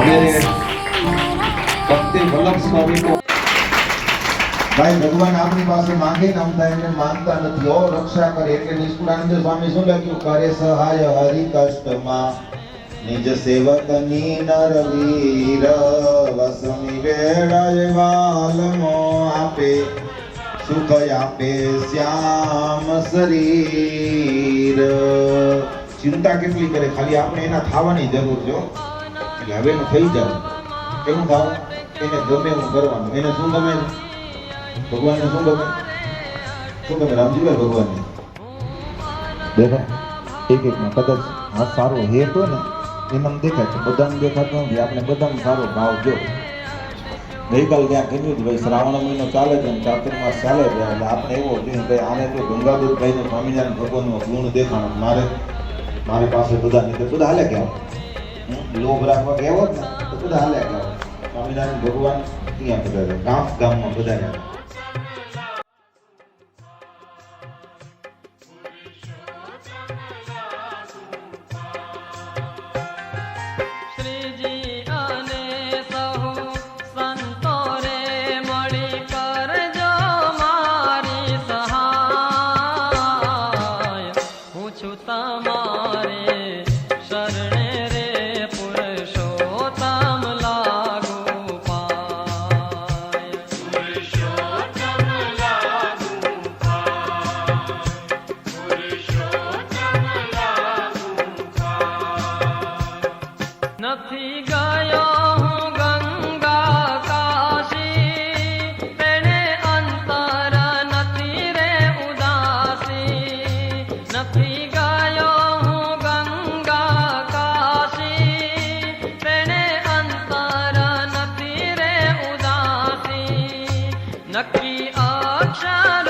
મેરે ભક્તિ વલ્લભ સ્વામી ભાઈ ભગવાન આપણી પાસે માંગે ને એમને માંગતા નથી ઓ રક્ષા કરે એટલે નિષ્કુળાનંદ સ્વામી શું લખ્યું કરે સહાય હરિ કષ્ટમાં નિજ સેવકની નરવીર વસમી વેળાએ વાલમો આપે સુખ આપે શ્યામ શરીર ચિંતા કેટલી કરે? ખાલી આપણે એના થવાની જરૂર છે હો. હવે એનું થઈ જાવ કેવું થાવ, એને ગમે હું કરવાનું. એને શું ગમે? ભગવાનને શું ગમે? શું ગમે? રામજીભાઈ ભગવાનને. દેખાય એક એક માં કદાચ આ સારો હેત હોય ને એનામ દેખાય છે, બધાને દેખાતો નથી. આપણે બધાને સારો ભાવ જો. ગઈકાલ ત્યાં કીધું હતું, ભાઈ, શ્રાવણ મહિનો ચાલે છે અને ચાતુર્માસ ચાલે છે. એટલે આપણે એવો જોઈએ ભાઈ, આને તો ગંગાદૂત ભાઈને સ્વામિનારાયણ ભગવાનનો ગુણ દેખાણો મારે, મારી પાસે બધા નહીં બધા હાલે ગયા લોભ રાખવા ગયા હોત ને તો બધા હાલ્યા ગયા. સ્વામિનારાયણ ભગવાન ત્યાં બધા. ગામ ગામમાં બધા રહ્યા નથી ગયો હું ગંગા કાશી. તેણે અંતર નથી રે ઉદાસી. નથી ગયો હું ગંગા કાશી. તેણે અંતર નથી રે ઉદાસી. નક્કી અક્ષરધામ